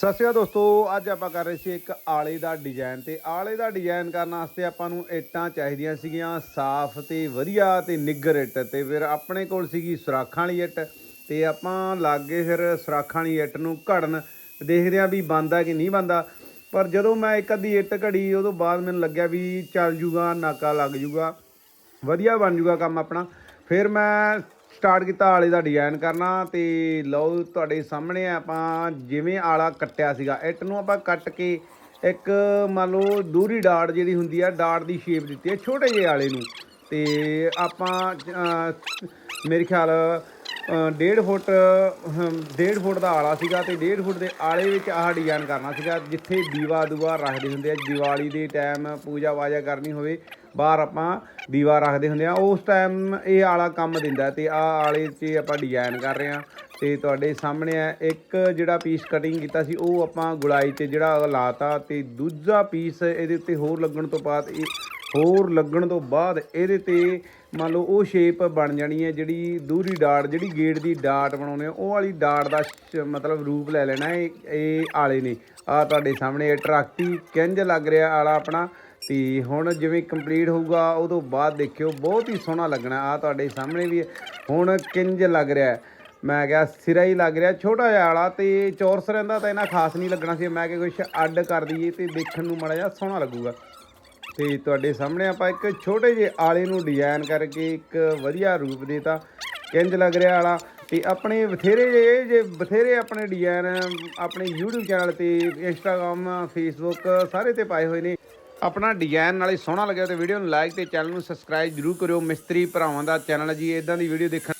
ਸਤਿ ਸ਼੍ਰੀ ਅਕਾਲ ਦੋਸਤੋ, ਅੱਜ ਆਪਾਂ ਕਰ ਰਹੇ ਸੀ ਇੱਕ ਆਲੇ ਦਾ ਡਿਜ਼ਾਈਨ ਤੇ ਆਲੇ ਦਾ ਡਿਜ਼ਾਈਨ ਕਰਨ ਵਾਸਤੇ ਆਪਾਂ ਨੂੰ ਇੱਟਾਂ ਚਾਹੀਦੀਆਂ ਸੀਗੀਆਂ, ਸਾਫ਼ ਤੇ ਵਧੀਆ ਤੇ ਨਿੱਗਰ ਇੱਟ ਤੇ। ਫਿਰ ਆਪਣੇ ਕੋਲ ਸੀਗੀ ਸੁਰਾਖਾਂ ਵਾਲੀ ਇੱਟ ਤੇ ਆਪਾਂ ਲਾਗੇ ਫਿਰ ਸੁਰਾਖਾਂ ਵਾਲੀ ਇੱਟ ਨੂੰ ਘੜਨ, ਦੇਖਦੇ ਆ ਵੀ ਬੰਦਾ ਕਿ ਨਹੀਂ ਬੰਦਾ ਪਰ ਜਦੋਂ ਮੈਂ ਇੱਕ ਅੱਧੀ ਇੱਟ ਘੜੀ, ਉਦੋਂ ਬਾਅਦ ਮੈਨੂੰ ਲੱਗਿਆ ਵੀ ਚੱਲ ਜੂਗਾ, ਨਾਕਾ ਲੱਗ ਜੂਗਾ, ਵਧੀਆ ਬਣ ਜੂਗਾ ਕੰਮ ਆਪਣਾ। ਫਿਰ ਮੈਂ ਸਟਾਰਟ ਕੀਤਾ ਆਲੇ ਦਾ ਡਿਜ਼ਾਈਨ ਕਰਨਾ ਤੇ ਲਓ ਤੁਹਾਡੇ ਸਾਹਮਣੇ ਆਪਾਂ ਜਿਵੇਂ ਆਲਾ ਕੱਟਿਆ ਸੀਗਾ ਇੱਟ ਨੂੰ ਆਪਾਂ ਕੱਟ ਕੇ ਇੱਕ ਮੰਨ ਲਓ ਦੂਰੀ ਡਾਟ ਜਿਹੜੀ ਹੁੰਦੀ ਆ, ਡਾਟ ਦੀ ਸ਼ੇਪ ਦਿੱਤੀ ਹੈ ਛੋਟੇ ਜਿਹੇ ਆਲੇ ਨੂੰ। ਤੇ ਆਪਾਂ ਮੇਰੇ ਖਿਆਲ ਅ, ਡੇਢ ਫੁੱਟ ਹਮ, ਡੇਢ ਫੁੱਟ ਦਾ ਆਲਾ ਸੀਗਾ ਤੇ ਡੇਢ ਫੁੱਟ ਦੇ ਆਲੇ ਵਿੱਚ ਆਹ ਡਿਜ਼ਾਈਨ ਕਰਨਾ ਸੀਗਾ ਜਿੱਥੇ ਦੀਵਾ ਦੂਆ ਰੱਖਦੇ ਹੁੰਦੇ ਆ। ਦੀਵਾਲੀ ਦੇ ਟਾਈਮ ਪੂਜਾ ਵਾਜਾ ਕਰਨੀ ਹੋਵੇ ਬਾਹਰ ਆਪਾਂ ਦੀਵਾ ਰੱਖਦੇ ਹੁੰਦੇ ਆ। ਉਸ ਟਾਈਮ ਇਹ ਆਲਾ ਕੰਮ ਦਿੰਦਾ ਤੇ ਆਹ ਆਲੇ 'ਚ ਆਪਾਂ ਡਿਜ਼ਾਈਨ ਕਰ ਰਹੇ ਆ। ਤੇ ਤੁਹਾਡੇ ਸਾਹਮਣੇ ਆ ਇੱਕ ਜਿਹੜਾ ਪੀਸ ਕਟਿੰਗ ਕੀਤਾ ਸੀ ਉਹ ਆਪਾਂ ਗੁਲਾਈ ਤੇ ਜਿਹੜਾ ਲਾਤਾ ਤੇ ਦੂਜਾ ਪੀਸ ਇਹਦੇ ਉੱਤੇ ਹੋਰ ਲੱਗਣ ਤੋਂ ਬਾਅਦ ਇਹ ਹੋਰ ਲੱਗਣ ਤੋਂ ਬਾਅਦ ਇਹਦੇ ਤੇ ਮੰਨ ਲਓ ਉਹ ਸ਼ੇਪ ਬਣ ਜਾਣੀ ਹੈ ਜਿਹੜੀ ਦੂਰੀ ਡਾਟ ਜਿਹੜੀ ਗੇਟ ਦੀ ਡਾਟ ਬਣਾਉਣੇ ਆ, ਉਹ ਵਾਲੀ ਡਾਟ ਦਾ ਸ਼- ਮਤਲਬ ਰੂਪ ਲੈ ਲੈਣਾ ਇਹ ਇਹ ਆਲੇ ਨੇ। ਆ ਤੁਹਾਡੇ ਸਾਹਮਣੇ ਅਟਰੈਕਟਿਵ ਕਿੰਜ ਲੱਗ ਰਿਹਾ ਆਲਾ ਆਪਣਾ। ਤੇ ਹੁਣ ਜਿਵੇਂ ਕੰਪਲੀਟ ਹੋਊਗਾ ਉਹ ਤੋਂ ਬਾਅਦ ਦੇਖਿਓ ਬਹੁਤ ਹੀ ਸੋਹਣਾ ਲੱਗਣਾ ਆ ਤੁਹਾਡੇ ਸਾਹਮਣੇ ਵੀ ਹੁਣ ਕਿੰਜ ਲੱਗ ਰਿਹਾ ਮੈਂ ਕਿਹਾ ਸਿਰਾ ਹੀ ਲੱਗ ਰਿਹਾ ਛੋਟਾ ਜਿਹਾ ਆਲਾ ਤੇ ਚੌਰਸ ਰਹਿੰਦਾ ਤਾਂ ਇਹਨਾਂ ਖਾਸ ਨਹੀਂ ਲੱਗਣਾ ਸੀ। ਮੈਂ ਕਿਹਾ ਕੁਛ ਅੱਡ ਕਰ ਦਈਏ ਤੇ ਦੇਖਣ ਨੂੰ ਮਾੜਾ ਜਿਹਾ ਸੋਹਣਾ ਲੱਗੂਗਾ। ਤੇ ਤੁਹਾਡੇ ਸਾਹਮਣੇ ਆਪਾਂ ਇੱਕ ਛੋਟੇ ਜਿਹੇ ਆਲੇ ਨੂੰ ਡਿਜ਼ਾਈਨ ਕਰਕੇ ਇੱਕ ਵਧੀਆ ਰੂਪ ਦੇਤਾ ਕਿੰਜ ਲੱਗ ਰਿਹਾ ਆਲਾ। ਤੇ ਆਪਣੇ ਬਥੇਰੇ ਜੇ ਜੇ ਬਥੇਰੇ ਆਪਣੇ ਡਿਜ਼ਾਈਨ ਆਪਣੇ YouTube ਚੈਨਲ ਤੇ, Instagram, Facebook, ਸਾਰੇ ਤੇ ਪਾਏ ਹੋਏ ਨੇ। ਆਪਣਾ ਡਿਜ਼ਾਈਨ ਨਾਲੇ ਸੋਹਣਾ ਲੱਗਿਆ ਤੇ ਵੀਡੀਓ ਨੂੰ ਲਾਈਕ ਤੇ ਚੈਨਲ ਨੂੰ ਸਬਸਕ੍ਰਾਈਬ ਜਰੂਰ ਕਰਿਓ। ਮਿਸਤਰੀ ਭਰਾਵਾਂ ਦਾ ਚੈਨਲ ਜੀ ਇਦਾਂ ਦੀ ਵੀਡੀਓ ਦੇਖਣ